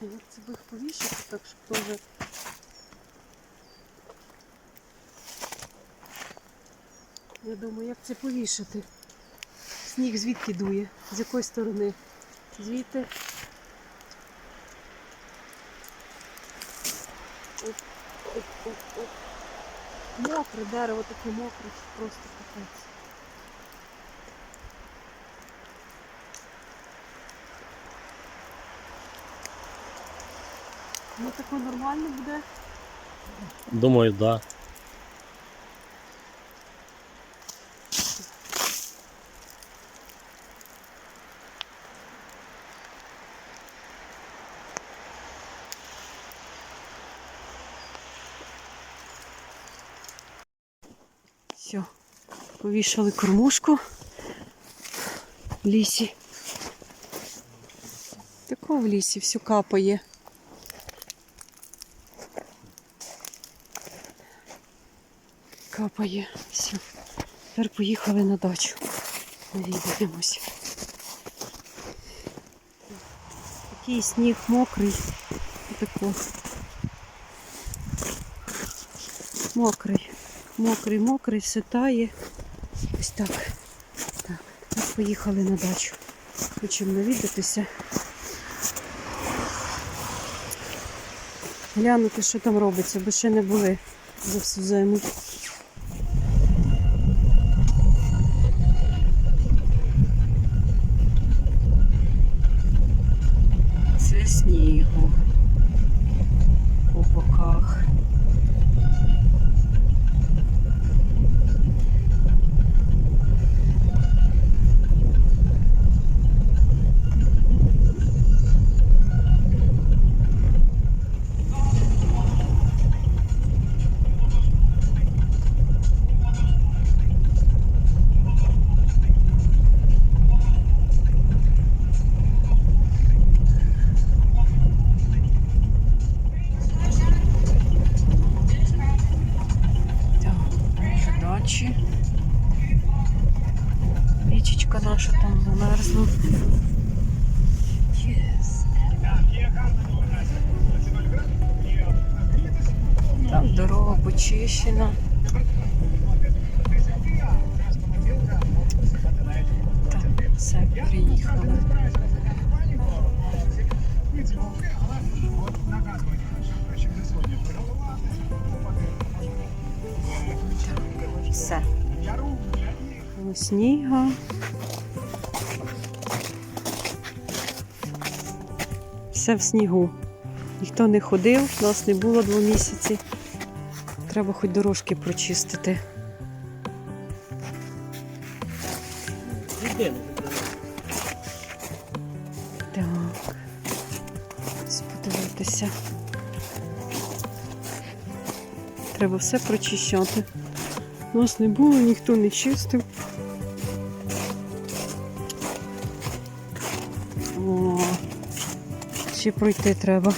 Це би їх повішати, так щоб теж. Я думаю, як це повішати. Сніг звідки дує? З якої сторони? Звідти. Оп, оп, оп, оп. Мокре дерево таке мокре, просто капець. Ну таке нормально буде. Думаю, да. Все, повішали кормушку в лісі. Тако в лісі все капає. Капає. Все. Тепер поїхали на дачу. Навідаємося. Такий сніг мокрий. Отако. Мокрий. Мокрий, мокрий, все тає. Ось так. Так, тепер поїхали на дачу. Хочемо навідатися. Глянути, що там робиться, бо ще не були за всю зиму. Снігу по боках. Так, дачі. Річечка наша там замерзла. Там дорога почищена. Так, все, приїхали. Все. Сніга. Все в снігу. Ніхто не ходив, нас не було два місяці. Треба хоч дорожки прочистити. Так. Ось Подивитися. Треба все прочищати. Нас не було, ніхто не чистив. О, ще пройти треба.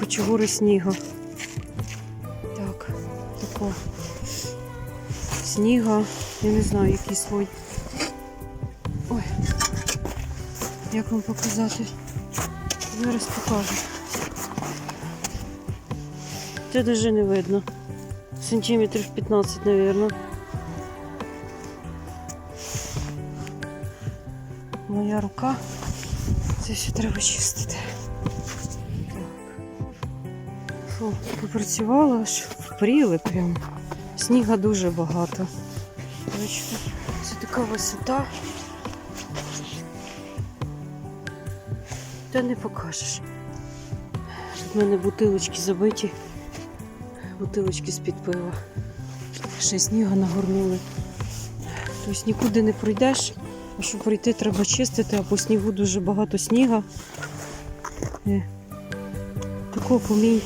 Кучугури снігу. Так, тако. Сніга, я не знаю, який свой. Ой, як вам показати? Зараз покажу. Це даже не видно. Сантиметрів 15, мабуть. Моя рука. Це все треба чистити. Фу, попрацювала, аж впріли прямо. Сніга дуже багато. Бачите, це така висота. Та не покажеш. Тут в мене бутилочки забиті. Бутилочки з-під пива. Ще снігу нагорнули. Тобто нікуди не пройдеш, а щоб пройти, треба чистити, а по снігу дуже багато сніга. Е, Такого по мій,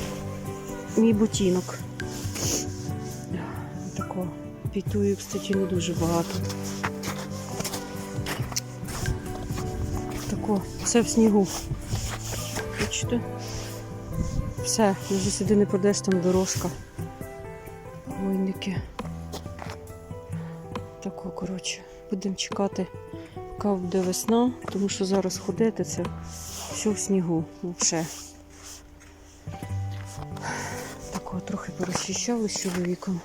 мій ботинок. Такого. Пітую, кстати, не дуже багато. Тако, все в снігу. Бачите? Все, вже сюди не пройдеш, там дорожка. Хвойники. Тако, коротше, будемо чекати, така буде весна, тому що зараз ходити це все в снігу взагалі. Такого трохи порозчищали з чоловіком.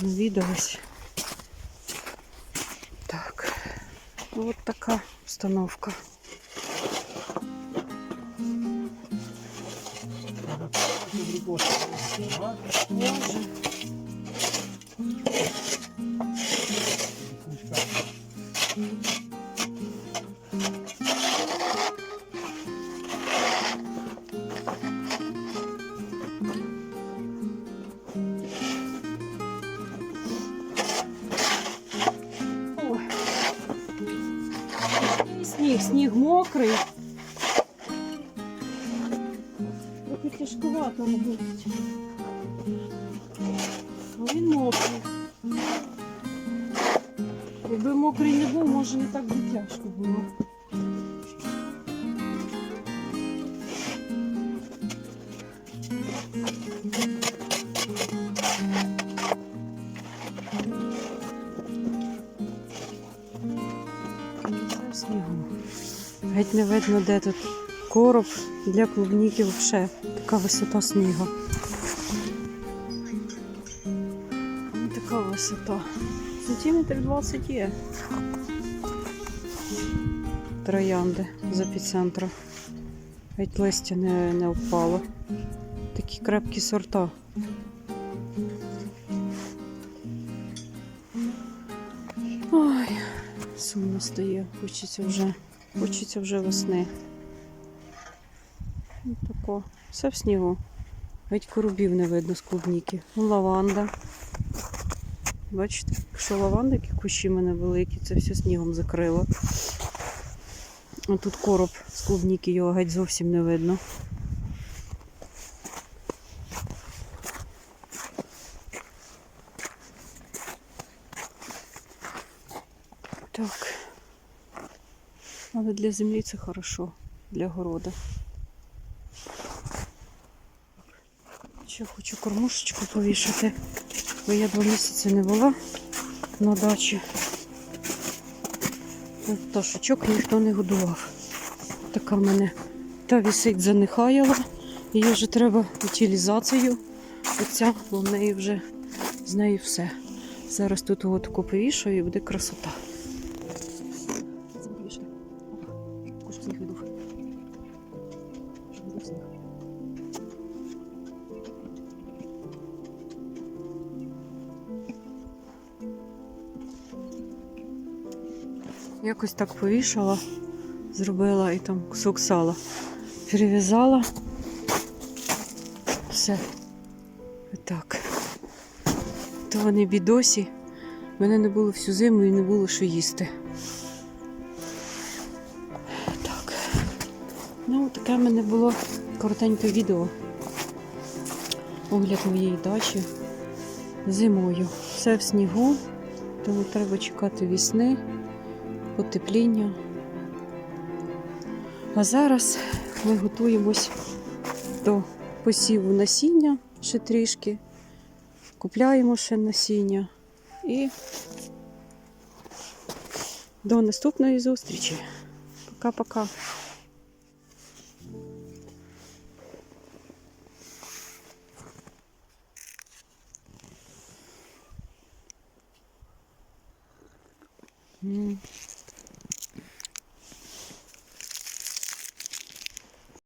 Навідались. Так. Ну, от така установка. Ой. Сніг, сніг мокрий. Трохи тяжкувато робити. Він мокрий. Якби мокрий не був, може не так би тяжко було. Снігу. Геть не видно, де тут короб для клубніки взагалі. Така висота снігу. Висота. Сантиметр 20 є. Троянди з епіцентру. Геть листя не, не впало. Такі крепкі сорта. Ой, сумно стає. Хочеться вже, хочеться вже весни. Ну, тако. Все в снігу. Геть коробів не видно з клубніки. Лаванда. Бачите, якщо лавандики кущі в мене великі, це все снігом закрило. А тут короб з клубніки, його геть зовсім не видно. Так. Але для землі це хорошо, для города. Ще хочу кормушечку повішати, бо я два місяці не була на дачі. Пташечок ніхто не годував. Така в мене та вісить занихаяла. Її вже треба утилізацію. Оця, бо в неї вже з нею все. Зараз тут його таку і буде красота. Якось так повішала, зробила і там кусок сала. Перев'язала. Все. Так. То вони бідосі. Мене не було всю зиму і не було що їсти. Так. Ну, таке в мене було коротеньке відео. Огляд моєї дачі зимою. Все в снігу, тому треба чекати весни, потепління. А зараз ми готуємось до посіву насіння ще трішки. Купляємо ще насіння і до наступної зустрічі. Пока-пока. М.